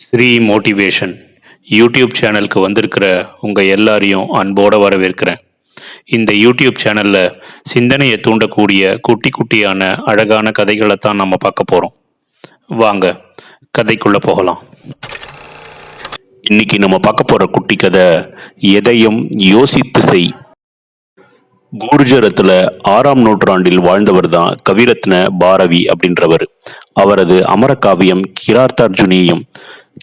Sri motivation YouTube சேனலுக்கு வந்திருக்கிற உங்கள் எல்லாரையும் அன்போடு வரவேற்கிறேன். இந்த யூடியூப் சேனலில் சிந்தனையை தூண்டக்கூடிய குட்டி குட்டியான அழகான கதைகளை தான் நம்ம பார்க்க போகிறோம் வாங்க கதைக்குள்ளே போகலாம். இன்னைக்கு நம்ம பார்க்க போகிற குட்டி கதை எதையும் யோசித்து செய். கூர்ஜரத்துல ஆறாம் நூற்றாண்டில் வாழ்ந்தவர் தான் கவிரத்ன பாரவி அப்படின்றவர். அவரது அமரகாவியம் கிரார்த்தார்ஜுனியும்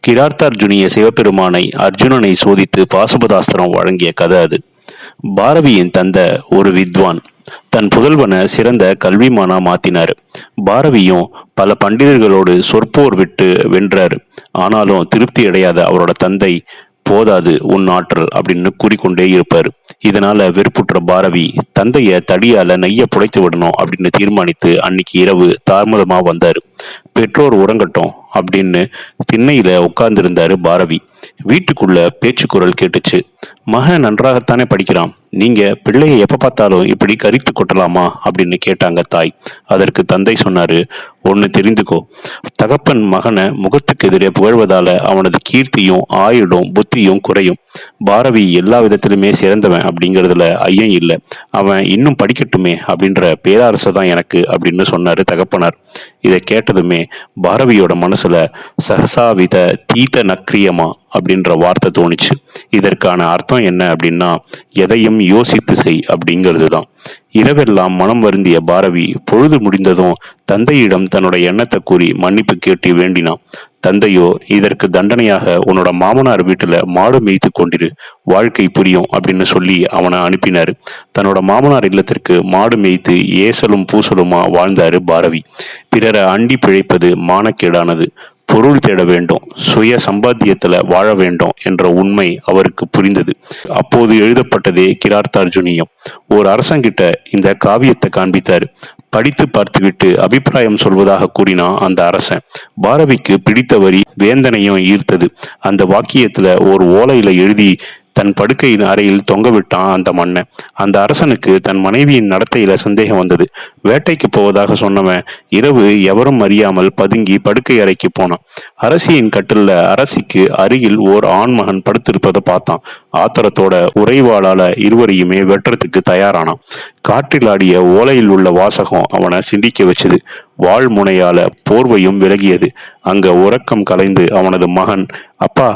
கிரார்த்தார்ஜுனிய சிவபெருமானை அர்ஜுனனை சோதித்து பாசுபதாஸ்திரம் வழங்கிய கதை அது. பாரவியின் தந்த ஒரு வித்வான் தன் புதல்வனை சிறந்த கல்விமானா மாத்தினார். பாரவியும் பல பண்டிதர்களோடு சொற்போர் விட்டு வென்றார். ஆனாலும் திருப்தி அடையாத அவரோட தந்தை போதாது உன் ஆற்றல் அப்படின்னு கூறிக்கொண்டே இருப்பார். இதனால வெறுப்புற்ற பாரவி தந்தைய தடியால நெய்ய புடைத்து விடணும் அப்படின்னு தீர்மானித்து அன்னைக்கு இரவு தாமதமா வந்தாரு. பெற்றோர் உறங்கட்டும் அப்படின்னு திண்ணையில உட்கார்ந்திருந்தாரு பாரவி. வீட்டுக்குள்ள பேச்சு குரல் கேட்டுச்சு. மகன் நன்றாகத்தானே படிக்கிறான். நீங்க பிள்ளையை எப்ப பார்த்தாலும் இப்படி கரித்து கொட்டலாமா அப்படின்னு கேட்டாங்க தாய். அதற்கு தந்தை சொன்னாரு ஒன்னு தெரிந்துக்கோ. தகப்பன் மகனை முகத்துக்கு எதிரே புகழ்வதால அவனது கீர்த்தியும் ஆயுடும் புத்தியும் குறையும். பாரவி எல்லா விதத்திலுமே சிறந்தவன் அப்படிங்கிறதுல ஐயம் இல்லை. அவன் இன்னும் படிக்கட்டுமே அப்படின்ற பேராரசை தான் எனக்கு அப்படின்னு சொன்னாரு தகப்பனார். இதை கேட்டதுமே பாரவியோட மனசுல சகசாவித தீத நக்ரியமா அப்படின்ற வார்த்தை தோணுச்சு. இதற்கான அர்த்தம் என்ன அப்படின்னா எதையும் யோசித்து செய் அப்படிங்கிறது தான் இரவெல்லாம் மனம் வருந்திய பாரவி பொழுது முடிந்ததும் தந்தையிடம் தன்னோட எண்ணத்தை கூறி மன்னிப்பு கேட்டு வேண்டினான். தந்தையோ இதற்கு தண்டனையாக உன்னோட மாமனார் வீட்டுல மாடு மேய்த்து கொண்டிரு வாழ்க்கை புரியும் அப்படின்னு சொல்லி அவனை அனுப்பினாரு. தன்னோட மாமனார் இல்லத்திற்கு மாடு மேய்த்து ஏசலும் பூசலுமா வாழ்ந்தாரு பாரவி. பிறரை அண்டி பிழைப்பது மானக்கேடானது. பொருள் தேட வேண்டும் சுய சம்பாத்தியத்துல வாழ வேண்டும் என்ற உண்மை அவருக்கு புரிந்தது. அப்போது எழுதப்பட்டதே கிரார்த்தார்ஜுனியம். ஒரு அரசங்கிட்ட இந்த காவியத்தை காண்பித்தார். படித்து பார்த்துவிட்டு அபிப்பிராயம் சொல்வதாக கூறினான் அந்த அரசன் பாரவிக்கு பிடித்த வரி வேந்தனையும் ஈர்த்தது. அந்த வாக்கியத்துல ஒரு ஓலையில எழுதி தன் படுக்கையின் அறையில் தொங்க விட்டான் அந்த மன்னன். அந்த அரசனுக்கு தன் மனைவியின் நடத்தையில சந்தேகம் வந்தது. வேட்டைக்கு போவதாக சொன்னவன் இரவு எவரும் அறியாமல் பதுங்கி படுக்கை அறைக்கு போனான். அரசியின் கட்டில்ல அரசிக்கு அருகில் ஓர் ஆண்மகன் படுத்திருப்பதை பார்த்தான். ஆத்திரத்தோட உறைவாளால இருவரையுமே வெட்டுறதுக்கு தயாரானான். காற்றில் ஆடிய ஓலையில் உள்ள வாசகம் அவனை சிந்திக்க வச்சது. வாழ் முனையால போர்வையும் விலகியது. அங்க உறக்கம் கலைந்து அவனது மகன் அப்பா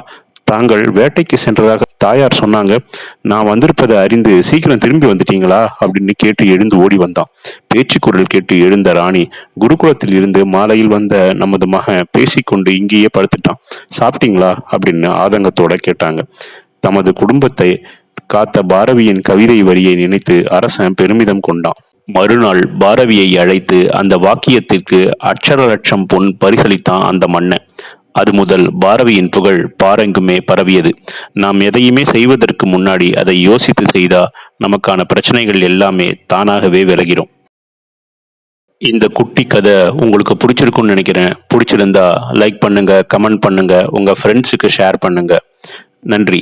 தாங்கள் வேட்டைக்கு சென்றதாக தாயார் சொன்னாங்க. நான் வந்திருப்பதை அறிந்து சீக்கிரம் திரும்பி வந்துட்டீங்களா? அப்படின்னு கேட்டு எழுந்து ஓடி வந்தான். பேச்சு குரல் கேட்டு எழுந்த ராணி குருகுலத்தில் இருந்து மாலையில் வந்த நமது மகன் பேசிக்கொண்டு இங்கேயே படுத்துட்டான். சாப்பிட்டீங்களா? அப்படின்னு ஆதங்கத்தோட கேட்டாங்க. தமது குடும்பத்தை காத்த பாரவியின் கவிதை வரியை நினைத்து அரசன் பெருமிதம் கொண்டான். மறுநாள் பாரவியை அழைத்து அந்த வாக்கியத்திற்கு அட்சர லட்சம் பொன் பரிசளித்தான் அந்த மன்னன். அது முதல் பாரவியின் புகழ் பாரெங்குமே பரவியது. நாம் எதையுமே செய்வதற்கு முன்னாடி அதை யோசித்து செய்தா நமக்கான பிரச்சனைகள் எல்லாமே தானாகவே விலகிறோம் இந்த குட்டி கதை உங்களுக்கு பிடிச்சிருக்கும்னு நினைக்கிறேன். பிடிச்சிருந்தா லைக் பண்ணுங்க கமெண்ட் பண்ணுங்க உங்க ஃப்ரெண்ட்ஸுக்கு ஷேர் பண்ணுங்க. நன்றி.